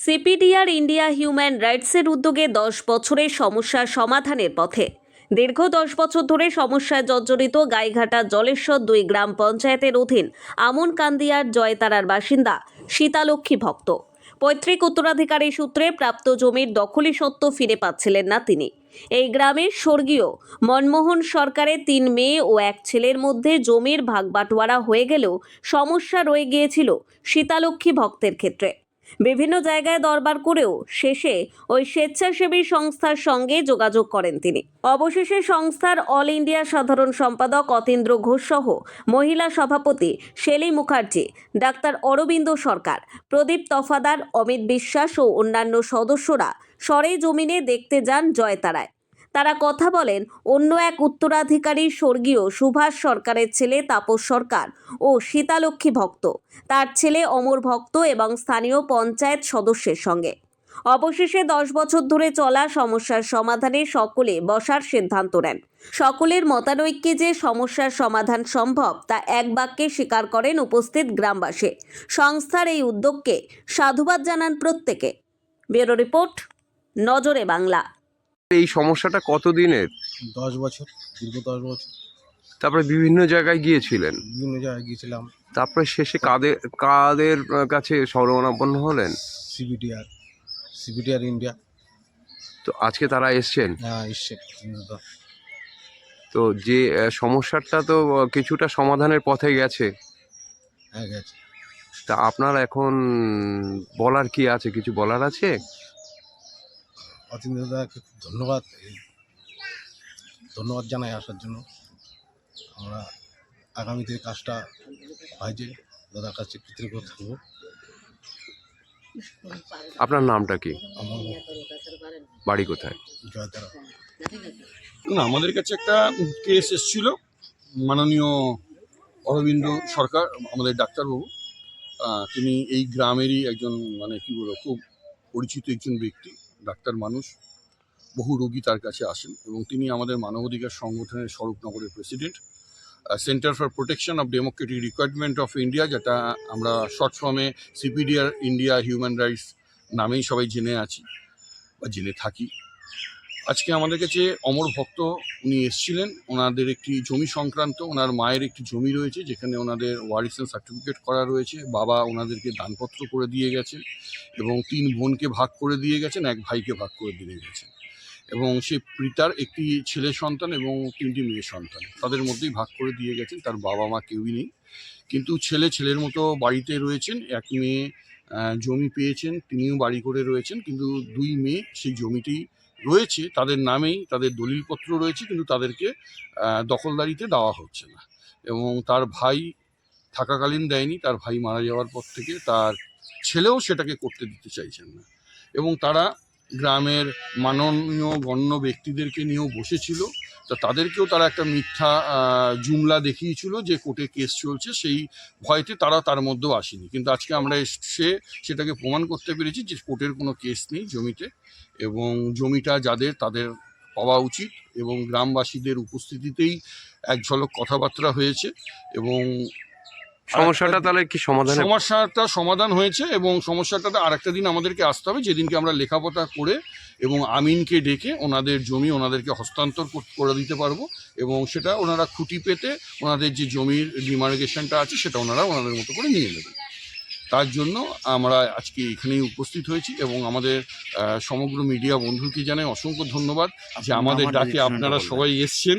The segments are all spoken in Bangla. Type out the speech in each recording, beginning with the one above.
সিপিডিআর ইন্ডিয়া হিউম্যান রাইটসের উদ্যোগে দশ বছরের সমস্যার সমাধানের পথে। দীর্ঘ দশ বছর ধরে সমস্যায় জর্জরিত গাইঘাটা জলেশ্বর দুই গ্রাম পঞ্চায়েতের অধীন আমন কান্দিয়ার জয়তারার বাসিন্দা সীতালক্ষ্মী ভক্ত। পৈতৃক উত্তরাধিকারী সূত্রে প্রাপ্ত জমির দখলি সত্ত্ব ফিরে পাচ্ছিলেন না তিনি। এই গ্রামের স্বর্গীয় মনমোহন সরকারের তিন মেয়ে ও এক ছেলের মধ্যে জমির ভাগবাটোয়ারা হয়ে গেলেও সমস্যা রয়ে গিয়েছিল সীতালক্ষ্মী ভক্তের ক্ষেত্রে। বিভিন্ন জায়গায় দরবার করেও শেষে ওই স্বেচ্ছাসেবী সংস্থার সঙ্গে যোগাযোগ করেন তিনি। অবশেষে সংস্থার অল ইন্ডিয়া সাধারণ সম্পাদক অতীন্দ্র ঘোষ সহ মহিলা সভাপতি শেলি মুখার্জি, ডাক্তার অরবিন্দ সরকার, প্রদীপ তফাদার, অমিত বিশ্বাস ও অন্যান্য সদস্যরা সরে জমিনে দেখতে যান জয়তারায়। তারা কথা বলেন, অন্য এক উত্তরাধিকারী স্বর্গীয় সুভাষ সরকারের ছেলে তাপস সরকার ও সীতালক্ষ্মী ভক্ত। তার ছেলে অমর ভক্ত এবং স্থানীয় পঞ্চায়েত সদস্যের সঙ্গে। অবশেষে দশ বছর ধরে চলা সমস্যার সমাধানে সকলে বসার সিদ্ধান্ত নেন। সকলের মতানৈক্যে যে সমস্যার সমাধান সম্ভব তা এক বাক্যে স্বীকার করেন উপস্থিত গ্রামবাসী। সংস্থার এই উদ্যোগকে সাধুবাদ জানান প্রত্যেকে। ব্যুরো রিপোর্ট, নজরে বাংলা। এই সমস্যাটা কতদিনের? দশ বছর দীর্ঘ দশ বছর। তারপরে বিভিন্ন জায়গায় গিয়েছিলেন? বিভিন্ন জায়গায় গিয়েছিলাম। তারপরে শেষে কাদের কাদের কাছে শরণাপন্ন হলেন? CBTR CBTR India. তো আজকে তারা এসছেন? হ্যাঁ এসছে। তো তো যে সমস্যাটা তো কিছুটা সমাধানের পথে গেছে। হ্যাঁ গেছে। তা আপনার এখন বলার কি আছে? কিছু বলার আছে? অতীন্দ্র দাদাকে খুব ধন্যবাদ এই ধন্যবাদ জানাই আসার জন্য। আমরা আগামীতে কাজটা হয় যে দাদার কাছে কৃতজ্ঞ থাকব। আপনার নামটা কি? আমার বাড়ি কোথায়? জয়তারা। না আমাদের কাছে একটা কেস এসেছিল। মাননীয় অরবিন্দ সরকার আমাদের ডাক্তারবাবু। তিনি এই গ্রামেরই একজন মানে কি বলব খুব পরিচিত একজন ব্যক্তি। ডাক্তার মানুষ, বহু রোগী তার কাছে আসেন এবং তিনি আমাদের মানবাধিকার সংগঠনের স্বরূপনগরের president. Centre for protection of democratic requirement of India, যেটা আমরা শর্ট ফর্মে সিপিডিআর ইন্ডিয়া হিউম্যান রাইটস নামেই সবাই জেনে আছি বা জেনে থাকি। আজকে আমাদের কাছে অমর ভক্ত উনি এসেছিলেন, ওনাদের একটি জমি সংক্রান্ত, ওনার মায়ের একটি জমি রয়েছে, যেখানে ওনাদের ওয়ারিসেন সার্টিফিকেট করা রয়েছে, বাবা ওনাদেরকে দানপত্র করে দিয়ে গেছেন এবং তিন বোনকে ভাগ করে দিয়ে গেছেন, এক ভাইকে ভাগ করে দিয়ে গেছেন। এবং সে পিতার একটি ছেলে সন্তান এবং তিনটি মেয়ে সন্তান, তাদের মধ্যেই ভাগ করে দিয়ে গেছেন, তার বাবা মা কেউই নেই। কিন্তু ছেলে ছেলের মতো বাড়িতে রয়েছেন, এক মেয়ে জমি পেয়েছেন, তিনিও বাড়ি করে রয়েছেন, কিন্তু দুই মেয়ে সেই জমিটি রয়েছে, তাদের নামেই তাদের দলিলপত্র রয়েছে, কিন্তু তাদেরকে দখলদারিতে দেওয়া হচ্ছে না। এবং তার ভাই থাকাকালীন দেয়নি, তার ভাই মারা যাওয়ার পর থেকে তার ছেলেও সেটাকে করতে দিতে চাইছেন না। এবং তারা গ্রামের মাননীয় গণ্য ব্যক্তিদেরকে নিয়েও বসেছিল তা তাদেরকেও তারা একটা মিথ্যা জুমলা দেখিয়েছিল যে কোর্টে কেস চলছে সেই ভয়তে তারা তার মধ্যেও আসেনি। কিন্তু আজকে আমরা এসে সেটাকে প্রমাণ করতে পেরেছি যে কোর্টের কোনো কেস নেই জমিতে এবং জমিটা যাদের তাদের পাওয়া উচিত এবং গ্রামবাসীদের উপস্থিতিতেই এক ঝলক কথাবার্তা হয়েছে এবং সমস্যাটা তাহলে কি সমাধান সমস্যাটা সমাধান হয়েছে এবং সমস্যাটাতে আরেকটা দিন আমাদেরকে আসতে হবে। যেদিনকে আমরা লেখাপড়া করে এবং আমিনকে ডেকে ওনাদের জমি ওনাদেরকে হস্তান্তর করে দিতে পারব এবং সেটা ওনারা খুঁটি পেতে ওনাদের যে জমির ডিমার্গেশনটা আছে সেটা ওনারা ওনাদের মতো করে নিয়ে নেবেন তার জন্য আমরা আজকে এখানেই উপস্থিত হয়েছি এবং আমাদের সমগ্র মিডিয়া বন্ধুকে জানাই অসংখ্য ধন্যবাদ যে আমাদের ডাকে আপনারা সবাই এসছেন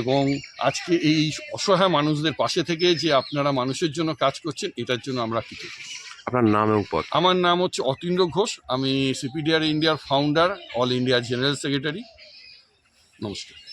এবং আজকে এই অসহায় মানুষদের পাশে থেকে যে আপনারা মানুষের জন্য কাজ করছেন এটার জন্য আমরা কৃতজ্ঞ। আপনার নাম এবং পদ? আমার নাম হচ্ছে অতীন্দ্র ঘোষ। আমি সিপিডিআর ইন্ডিয়ার founder all India general secretary নমস্কার।